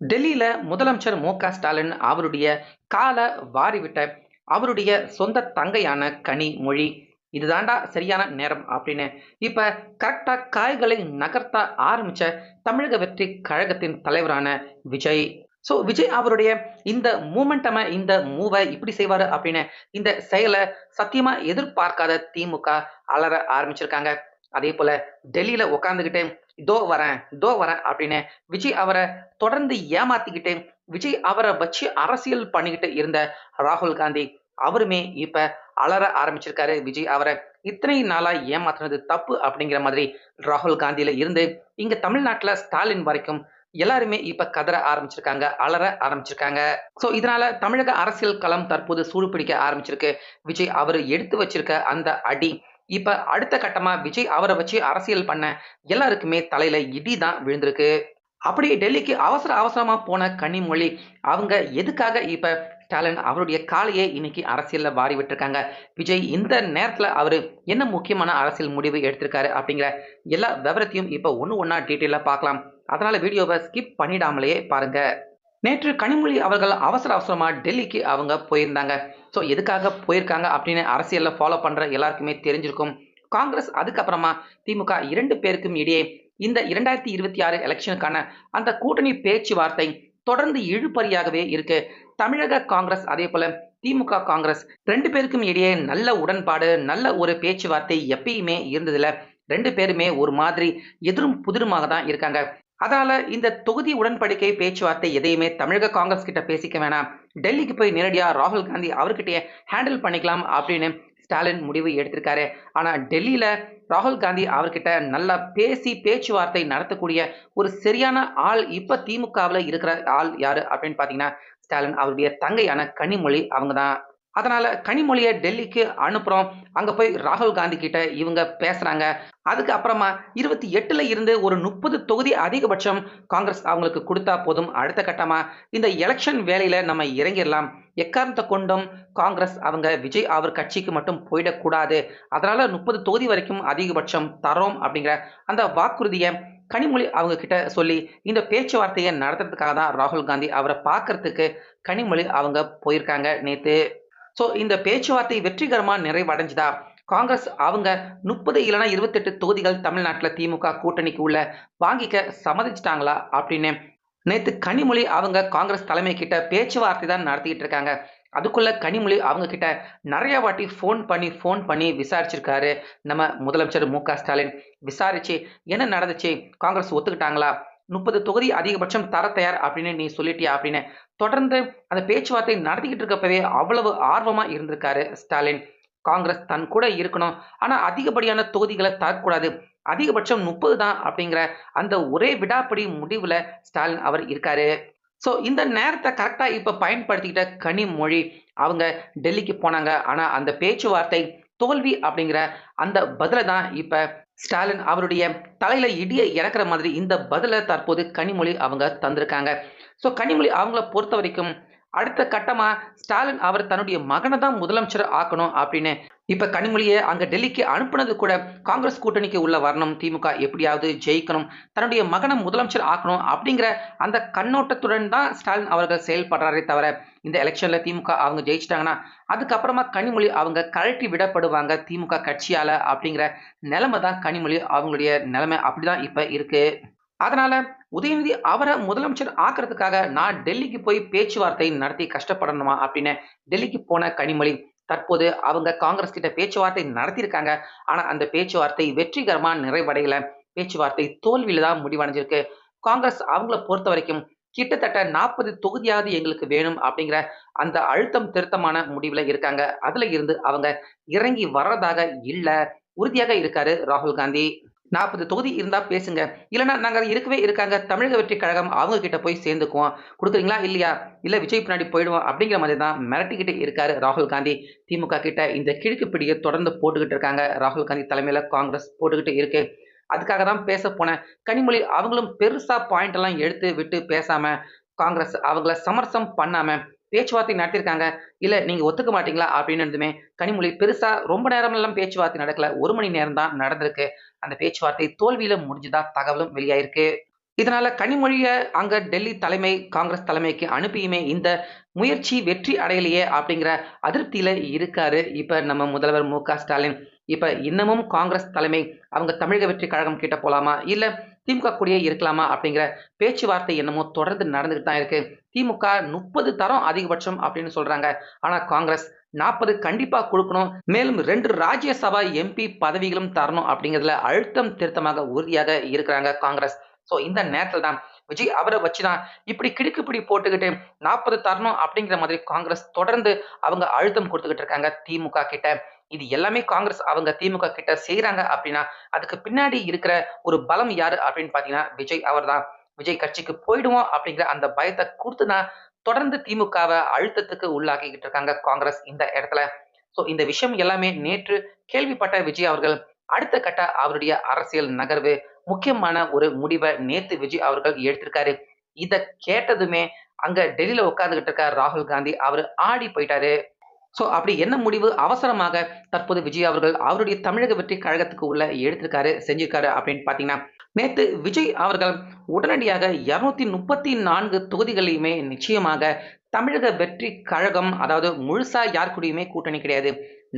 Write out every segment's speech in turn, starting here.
டெல்லியில முதலமைச்சர் மு க ஸ்டாலின் அவருடைய கால வாரிவிட்ட அவருடைய சொந்த தங்கையான கனி மொழி. இதுதாண்டா சரியான நேரம் அப்படின்னு இப்ப கரெக்டா காய்களை நகர்த்த ஆரம்பிச்ச தமிழக வெற்றி கழகத்தின் தலைவரான விஜய். ஸோ விஜய் அவருடைய இந்த மூமெண்டம இந்த மூவை இப்படி செய்வாரு அப்படின்னு இந்த செயலை சத்தியமா எதிர்பார்க்காத திமுக அலற ஆரம்பிச்சிருக்காங்க. அதே போல டெல்லியில உட்காந்துக்கிட்டு இதோ வரேன் இதோ வரேன் அப்படின்னு விஜய் அவரை தொடர்ந்து ஏமாத்திக்கிட்டு விஜய் அவரை வச்சு அரசியல் பண்ணிக்கிட்டு இருந்த ராகுல் காந்தி அவருமே இப்ப அலற ஆரம்பிச்சிருக்காரு. விஜய் அவரை இத்தனை நாளா ஏமாத்துனது தப்பு அப்படிங்கிற மாதிரி ராகுல் காந்தியில இருந்து இங்க தமிழ்நாட்டுல ஸ்டாலின் வரைக்கும் எல்லாருமே இப்ப கதற ஆரம்பிச்சிருக்காங்க அலற ஆரம்பிச்சிருக்காங்க. சோ இதனால தமிழக அரசியல் களம் தற்போது சூடு பிடிக்க ஆரம்பிச்சிருக்கு. விஜய் அவர் எடுத்து வச்சிருக்க அந்த அடி இப்ப அடுத்த கட்டமா விஜய் அவரை வச்சு அரசியல் பண்ண எல்லாருக்குமே தலையில இடி தான் விழுந்திருக்கு. அப்படி டெல்லிக்கு அவசர அவசரமா போன கனிமொழி அவங்க எதுக்காக இப்ப ஸ்டாலின் அவருடைய காலையே இன்னைக்கு அரசியல்ல வாரி விட்டுருக்காங்க? விஜய் இந்த நேரத்துல அவரு என்ன முக்கியமான அரசியல் முடிவு எடுத்திருக்காரு அப்படிங்கிற எல்லா விவரத்தையும் இப்ப ஒன்று ஒன்றா டீட்டெயிலா பார்க்கலாம். அதனால வீடியோவை ஸ்கிப் பண்ணிடாமலேயே பாருங்க. நேற்று கனிமொழி அவர்கள் அவசர அவசரமா டெல்லிக்கு அவங்க போயிருந்தாங்க. ஸோ எதுக்காக போயிருக்காங்க அப்படின்னு அரசியலில் ஃபாலோ பண்ற எல்லாருக்குமே தெரிஞ்சிருக்கும். காங்கிரஸ் அதுக்கப்புறமா திமுக இரண்டு பேருக்கும் இடையே இந்த இரண்டாயிரத்தி இருபத்தி ஆறு எலெக்ஷனுக்கான அந்த கூட்டணி பேச்சுவார்த்தை தொடர்ந்து இழுபறியாகவே இருக்கு. தமிழக காங்கிரஸ் அதே போல திமுக காங்கிரஸ் ரெண்டு பேருக்கும் இடையே நல்ல உடன்பாடு நல்ல ஒரு பேச்சுவார்த்தை எப்பயுமே இருந்ததில்ல. ரெண்டு பேருமே ஒரு மாதிரி எதிரும் புதிருமாக தான் இருக்காங்க. அதனால இந்த தொகுதி உடன்படிக்கை பேச்சுவார்த்தை எதையுமே தமிழக காங்கிரஸ் கிட்ட பேசிக்க வேணாம். டெல்லிக்கு போய் நேரடியாக ராகுல் காந்தி அவர்கிட்டயே ஹேண்டில் பண்ணிக்கலாம் அப்படின்னு ஸ்டாலின் முடிவு எடுத்திருக்காரு. ஆனால் டெல்லியில் ராகுல் காந்தி அவர்கிட்ட நல்லா பேசி பேச்சுவார்த்தை நடத்தக்கூடிய ஒரு சரியான ஆள் இப்போ திமுகவில் இருக்கிற ஆள் யார் அப்படின்னு பார்த்தீங்கன்னா ஸ்டாலின் அவருடைய தங்கையான கனிமொழி அவங்க தான் அதனால கனிமொழியை டெல்லிக்கு அனுப்புறோம். அங்க போய் ராகுல் காந்தி கிட்ட இவங்க பேசுறாங்க. அதுக்கு அப்புறமா இருபத்தி எட்டுல இருந்து ஒரு முப்பது தொகுதி அதிகபட்சம் காங்கிரஸ் அவங்களுக்கு கொடுத்தா போதும். அடுத்த கட்டமா இந்த எலெக்ஷன் வேலையில நம்ம இறங்கிடலாம். எக்காரணத்தை கொண்டும் காங்கிரஸ் அவங்க விஜய் அவர் கட்சிக்கு மட்டும் போயிடக்கூடாது. அதனால முப்பது தொகுதி வரைக்கும் அதிகபட்சம் தரோம் அப்படிங்கிற அந்த வாக்குறுதியை கனிமொழி அவங்க கிட்ட சொல்லி இந்த பேச்சுவார்த்தையை நடத்துறதுக்காக தான் ராகுல் காந்தி அவரை பார்க்கறதுக்கு கனிமொழி அவங்க போயிருக்காங்க நேற்று ஸோ இந்த பேச்சுவார்த்தை வெற்றிகரமாக நிறைவடைஞ்சுதா? காங்கிரஸ் அவங்க முப்பது இல்லைனா இருபத்தெட்டு தொகுதிகள் தமிழ்நாட்டில் திமுக கூட்டணிக்கு உள்ள வாங்கிக்க சம்மதிச்சிட்டாங்களா அப்படின்னு? நேற்று கனிமொழி அவங்க காங்கிரஸ் தலைமை கிட்ட பேச்சுவார்த்தை தான் நடத்திக்கிட்டு இருக்காங்க. அதுக்குள்ள கனிமொழி அவங்க கிட்ட நிறைய வாட்டி ஃபோன் பண்ணி ஃபோன் பண்ணி விசாரிச்சிருக்காரு நம்ம முதலமைச்சர் மு க ஸ்டாலின். விசாரிச்சு என்ன நடந்துச்சு? காங்கிரஸ் ஒத்துக்கிட்டாங்களா? முப்பது தொகுதி அதிகபட்சம் தர தயார் அப்படின்னு நீ சொல்லிட்டியா அப்படின்னு தொடர்ந்து அந்த பேச்சுவார்த்தை நடத்திக்கிட்டு இருக்கப்பவே அவ்வளவு ஆர்வமாக இருந்திருக்காரு ஸ்டாலின். காங்கிரஸ் தன் கூட இருக்கணும். ஆனால் அதிகப்படியான தொகுதிகளை தரக்கூடாது. அதிகபட்சம் முப்பது தான் அப்படிங்கிற அந்த ஒரே விடாப்படி முடிவில் ஸ்டாலின் அவர் இருக்காரு. ஸோ இந்த நேரத்தை கரெக்டாக இப்போ பயன்படுத்திக்கிட்ட கனிமொழி அவங்க டெல்லிக்கு போனாங்க. ஆனால் அந்த பேச்சுவார்த்தை தோல்வி அப்படிங்கிற அந்த பதிலை தான் இப்போ ஸ்டாலின் அவருடைய தலையில இடியை இறக்குற மாதிரி இந்த பதிலை தற்போது கனிமொழி அவங்க தந்திருக்காங்க. ஸோ கனிமொழி அவங்கள பொறுத்த வரைக்கும் அடுத்த கட்டமா ஸ்டாலின் அவர் தன்னுடைய மகனை தான் முதலமைச்சர் ஆக்கணும் அப்படின்னு இப்போ கனிமொழியை அங்கே டெல்லிக்கு அனுப்புனது கூட காங்கிரஸ் கூட்டணிக்கு உள்ள வரணும். திமுக எப்படியாவது ஜெயிக்கணும். தன்னுடைய மகனை முதலமைச்சர் ஆக்கணும் அப்படிங்கிற அந்த கண்ணோட்டத்துடன் தான் ஸ்டாலின் அவர்கள் செயல்படுறாரே தவிர இந்த எலெக்ஷனில் திமுக அவங்க ஜெயிச்சிட்டாங்கன்னா அதுக்கப்புறமா கனிமொழி அவங்க கழட்டி விடப்படுவாங்க திமுக கட்சியால் அப்படிங்கிற நிலைமை தான் கனிமொழி அவங்களுடைய நிலைமை அப்படிதான் இப்போ இருக்குது அதனால உதயநிதி அவரை முதலமைச்சர் ஆக்கிறதுக்காக நான் டெல்லிக்கு போய் பேச்சுவார்த்தை நடத்தி கஷ்டப்படணுமா அப்படின்னு டெல்லிக்கு போன கனிமொழி தற்போது அவங்க காங்கிரஸ் கிட்ட பேச்சுவார்த்தை நடத்தியிருக்காங்க. ஆனா அந்த பேச்சுவார்த்தை வெற்றிகரமா நிறைவடையல. பேச்சுவார்த்தை தோல்வியில தான் முடிவடைஞ்சிருக்கு. காங்கிரஸ் அவங்கள பொறுத்த வரைக்கும் கிட்டத்தட்ட நாற்பது தொகுதியாவது எங்களுக்கு வேணும் அப்படிங்கிற அந்த அழுத்தம் திருத்தமான முடிவுல இருக்காங்க. அதுல இருந்து அவங்க இறங்கி வர்றதாக இல்ல. உறுதியாக இருக்காரு ராகுல் காந்தி. நாற்பது தொகுதி இருந்தால் பேசுங்க. இல்லைன்னா நாங்கள் இருக்கவே இருக்காங்க. தமிழக வெற்றி கழகம் அவங்க கிட்ட போய் சேர்ந்துக்குவோம். கொடுக்குறீங்களா? இல்லையா? இல்லை விஜய் பின்னாடி போயிடுவோம் அப்படிங்கிற மாதிரி தான் மிரட்டிக்கிட்டு இருக்காரு ராகுல் காந்தி. திமுக கிட்ட இந்த கிழக்கு பிடியை தொடர்ந்து போட்டுக்கிட்டு இருக்காங்க. ராகுல் காந்தி தலைமையில் காங்கிரஸ் போட்டுக்கிட்டு இருக்கு. அதுக்காக தான் பேச போனேன். கனிமொழி அவங்களும் பெருசாக பாயிண்ட் எல்லாம் எடுத்து விட்டு பேசாம காங்கிரஸ் அவங்கள சமரசம் பண்ணாமல் பேச்சுவார்த்தை நடத்திருக்காங்க. இல்ல நீங்க ஒத்துக்க மாட்டீங்களா? அப்படின்னு இருந்துமே கனிமொழி பெருசா ரொம்ப நேரம் எல்லாம் பேச்சுவார்த்தை நடக்கல. ஒரு மணி நேரம் தான் நடந்திருக்கு. அந்த பேச்சுவார்த்தை தோல்வியில முடிஞ்சுதா தகவலும் வெளியாயிருக்கு. இதனால கனிமொழிய அங்க டெல்லி தலைமை காங்கிரஸ் தலைமைக்கு அனுப்பியுமே இந்த முயற்சி வெற்றி அடையலையே அப்படிங்கிற அதிருப்தியில இருக்காரு. இப்ப நம்ம முதல்வர் மு க ஸ்டாலின். இப்ப இன்னமும் காங்கிரஸ் தலைமை அவங்க தமிழக வெற்றி கழகம் கிட்ட போலாமா? இல்ல திமுக கூடயே இருக்கலாமா அப்படிங்கிற பேச்சுவார்த்தை என்னமோ தொடர்ந்து நடந்துகிட்டு தான் இருக்கு. திமுக முப்பது தரம் அதிகபட்சம் அப்படின்னு சொல்றாங்க. ஆனா காங்கிரஸ் நாற்பது கண்டிப்பா கொடுக்கணும். மேலும் ரெண்டு ராஜ்யசபா எம்பி பதவிகளும் தரணும் அப்படிங்கிறதுல அழுத்தம் திருத்தமாக உறுதியாக இருக்கிறாங்க காங்கிரஸ். ஸோ இந்த நேரத்தில் தான் விஜய் அவரை வச்சுதான் இப்படி கிடுக்குப்பிடி போட்டுக்கிட்டு நாற்பது தரணும் அப்படிங்கிற மாதிரி காங்கிரஸ் தொடர்ந்து அவங்க அழுத்தம் கொடுத்துக்கிட்டு இருக்காங்க திமுக கிட்ட. இது எல்லாமே காங்கிரஸ் அவங்க திமுக கிட்ட செய்யறாங்க அப்படின்னா அதுக்கு பின்னாடி இருக்கிற ஒரு பலம் யாரு அப்படின்னு பாத்தீங்கன்னா விஜய் அவர் தான் விஜய் கட்சிக்கு போயிடுவோம் அப்படிங்கிற அந்த பயத்தை கொடுத்துதான் தொடர்ந்து திமுகவை அழுத்தத்துக்கு உள்ளாக்கிக்கிட்டு இருக்காங்க காங்கிரஸ் இந்த இடத்துல. ஸோ இந்த விஷயம் எல்லாமே நேற்று கேள்விப்பட்ட விஜய் அவர்கள் அடுத்த கட்ட அவருடைய அரசியல் நகர்வு முக்கியமான ஒரு முடிவை நேத்து விஜய் அவர்கள் எடுத்திருக்காரு. இதை கேட்டதுமே அங்க டெல்லியில உட்காந்துகிட்டு இருக்க ராகுல் காந்தி அவர் ஆடி போயிட்டாரு. ஸோ அப்படி என்ன முடிவு? அவசரமாக தற்போது விஜய் அவர்கள் அவருடைய தமிழக வெற்றி கழகத்துக்கு உள்ள எடுத்திருக்காரு செஞ்சிருக்காரு அப்படின்னு பார்த்தீங்கன்னா நேற்று விஜய் அவர்கள் உடனடியாக இரநூத்தி முப்பத்தி நான்கு தொகுதிகளையுமே நிச்சயமாக தமிழக வெற்றி கழகம் அதாவது முழுசா யார் கூடயுமே கூட்டணி கிடையாது.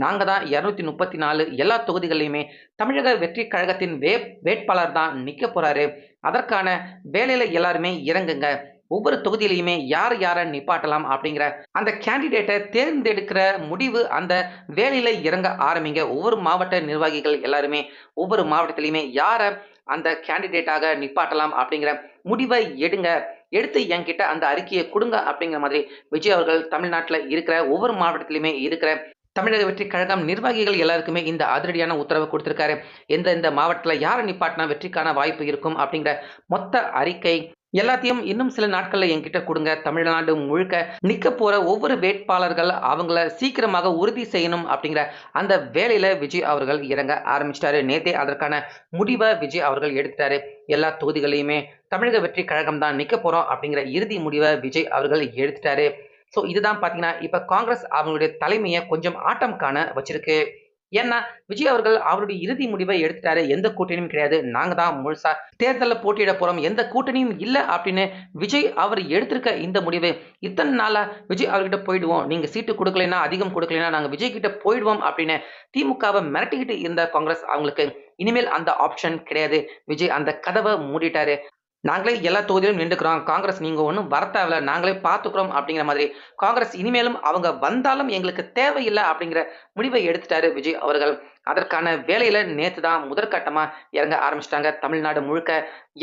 நாங்கள் தான் இரநூத்தி முப்பத்தி நாலு எல்லா தொகுதிகளையுமே தமிழக வெற்றி கழகத்தின் வே வேட்பாளர் தான் நிற்க போகிறாரு அதற்கான வேலையில் எல்லாருமே இறங்குங்க. ஒவ்வொரு தொகுதியிலையுமே யார் யாரை நிப்பாட்டலாம் அப்படிங்கிற அந்த கேண்டிடேட்டை தேர்ந்தெடுக்கிற முடிவு அந்த வேலையில இறங்க ஆரம்பிங்க. ஒவ்வொரு மாவட்ட நிர்வாகிகள் எல்லாருமே ஒவ்வொரு மாவட்டத்திலையுமே யாரை அந்த கேண்டிடேட்டாக நிப்பாட்டலாம் அப்படிங்கிற முடிவை எடுங்க. எடுத்து என்கிட்ட அந்த அறிக்கையை கொடுங்க அப்படிங்கிற மாதிரி விஜய் அவர்கள் தமிழ்நாட்டில் இருக்கிற ஒவ்வொரு மாவட்டத்திலையுமே இருக்கிற தமிழக வெற்றி கழகம் நிர்வாகிகள் எல்லாருக்குமே இந்த அதிரடியான உத்தரவு கொடுத்திருக்காரு. எந்த இந்த மாவட்டத்தில் யாரை நிப்பாட்டினா வெற்றிக்கான வாய்ப்பு இருக்கும் அப்படிங்கிற மொத்த அறிக்கை எல்லாத்தையும் இன்னும் சில நாட்கள்ல என்கிட்ட கொடுங்க. தமிழ்நாடு முழுக்க நிக்க போற ஒவ்வொரு வேட்பாளர்கள் அவங்கள சீக்கிரமாக உறுதி செய்யணும் அப்படிங்கிற அந்த வேலையில விஜய் அவர்கள் இறங்க ஆரம்பிச்சிட்டாரு. நேத்தே அதற்கான முடிவை விஜய் அவர்கள் எடுத்துட்டாரு. எல்லா தொகுதிகளையுமே தமிழக வெற்றி கழகம் தான் நிக்க போறோம் அப்படிங்கிற இறுதி முடிவை விஜய் அவர்கள் எடுத்துட்டாரு. ஸோ இதுதான் பார்த்தீங்கன்னா இப்போ காங்கிரஸ் அவங்களுடைய தலைமையை கொஞ்சம் ஆட்டம் காண வச்சிருக்கு. ஏன்னா விஜய் அவர்கள் அவருடைய இறுதி முடிவை எடுத்துட்டாரு. எந்த கூட்டணியும் கிடையாது. நாங்க தான் முழுசா தேர்தலில் போட்டியிட போறோம். எந்த கூட்டணியும் இல்லை அப்படின்னு விஜய் அவர் எடுத்திருக்க இந்த முடிவு. இத்தனை நாளா விஜய் அவர்கிட்ட போயிடுவோம். நீங்க சீட்டு கொடுக்கலைன்னா அதிகம் கொடுக்கலைன்னா நாங்க விஜய் கிட்ட போயிடுவோம் அப்படின்னு திமுகவை மிரட்டிக்கிட்டு இருந்த காங்கிரஸ் அவங்களுக்கு இனிமேல் அந்த ஆப்ஷன் கிடையாது. விஜய் அந்த கதவை மூடிட்டாரு. நாங்களே எல்லா தொகுதியிலும் நின்றுக்கிறோம். காங்கிரஸ் நீங்கள் ஒன்றும் வரத்தாவில்ல நாங்களே பார்த்துக்கிறோம் அப்படிங்கிற மாதிரி. காங்கிரஸ் இனிமேலும் அவங்க வந்தாலும் எங்களுக்கு தேவையில்லை அப்படிங்கிற முடிவை எடுத்துட்டாரு விஜய் அவர்கள். அதற்கான வேலையில நேற்று தான் முதற்கட்டமாக இறங்க ஆரம்பிச்சிட்டாங்க. தமிழ்நாடு முழுக்க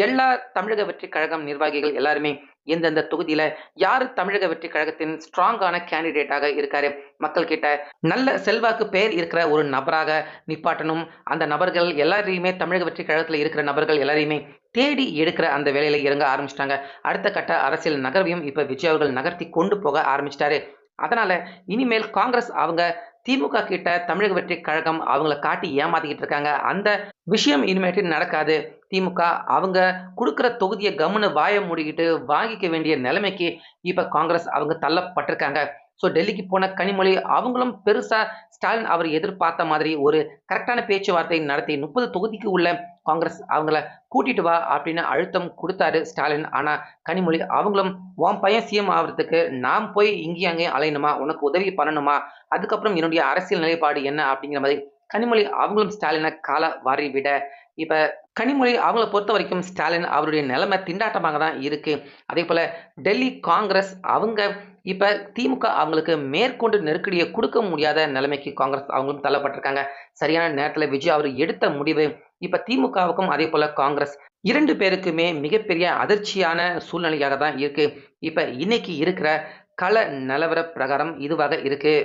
எல்லா தமிழக வெற்றி கழகம் நிர்வாகிகள் எல்லாருமே எந்தெந்த தொகுதியில யார் தமிழக வெற்றி கழகத்தின் ஸ்ட்ராங்கான கேண்டிடேட்டாக இருக்காரு? மக்கள் கிட்ட நல்ல செல்வாக்கு பேர் இருக்கிற ஒரு நபராக நிப்பாட்டணும். அந்த நபர்கள் எல்லாரையுமே தமிழக வெற்றி கழகத்தில் இருக்கிற நபர்கள் எல்லாரையுமே தேடி எடுக்கிற அந்த வேலையில இறங்க ஆரம்பிச்சிட்டாங்க. அடுத்த கட்ட அரசியல் நகர்வையும் இப்ப விஜய் அவர்கள் நகர்த்தி கொண்டு போக ஆரம்பிச்சிட்டாரு. அதனால இனிமேல் காங்கிரஸ் அவங்க திமுக கிட்ட தமிழக வெற்றி கழகம் அவங்கள காட்டி ஏமாத்திக்கிட்டு இருக்காங்க. அந்த விஷயம் இனிமேட்டு நடக்காது. திமுக அவங்க கொடுக்குற தொகுதியை கம்முன்னு வாய மூடிக்கிட்டு வாங்கிக்க வேண்டிய நிலைமைக்கு இப்போ காங்கிரஸ் அவங்க தள்ளப்பட்டிருக்காங்க. ஸோ டெல்லிக்கு போன கனிமொழி அவங்களும் பெருசா ஸ்டாலின் அவர் எதிர்பார்த்த மாதிரி ஒரு கரெக்டான பேச்சுவார்த்தை நடத்தி முப்பது தொகுதிக்கு உள்ள காங்கிரஸ் அவங்கள கூட்டிட்டு வா அப்படின்னு அழுத்தம் கொடுத்தாரு ஸ்டாலின். ஆனா கனிமொழி அவங்களும் உன் பையன் சிஎம் ஆகிறதுக்கு நான் போய் இங்கேயும் அங்கேயும் அலையணுமா? உனக்கு உதவி பண்ணணுமா? அதுக்கப்புறம் என்னுடைய அரசியல் நிலைப்பாடு என்ன? அப்படிங்கிற மாதிரி கனிமொழி அவங்களும் ஸ்டாலினை கால வாரி விட இப்ப கனிமொழி அவங்கள பொறுத்த வரைக்கும் ஸ்டாலின் அவருடைய நிலைமை திண்டாட்டமாக தான் இருக்கு. அதே போல டெல்லி காங்கிரஸ் அவங்க இப்போ திமுக அவங்களுக்கு மேற்கொண்டு நெருக்கடியை கொடுக்க முடியாத நிலைமைக்கு காங்கிரஸ் அவங்களும் தள்ளப்பட்டிருக்காங்க. சரியான நேரத்தில் விஜய் அவர் எடுத்த முடிவு இப்போ திமுகவுக்கும் அதே போல் காங்கிரஸ் இரண்டு பேருக்குமே மிகப்பெரிய அதிர்ச்சியான சூழ்நிலையாக தான் இருக்குது இப்போ இன்னைக்கு இருக்கிற கள நிலவர பிரகாரம் இதுவாக இருக்குது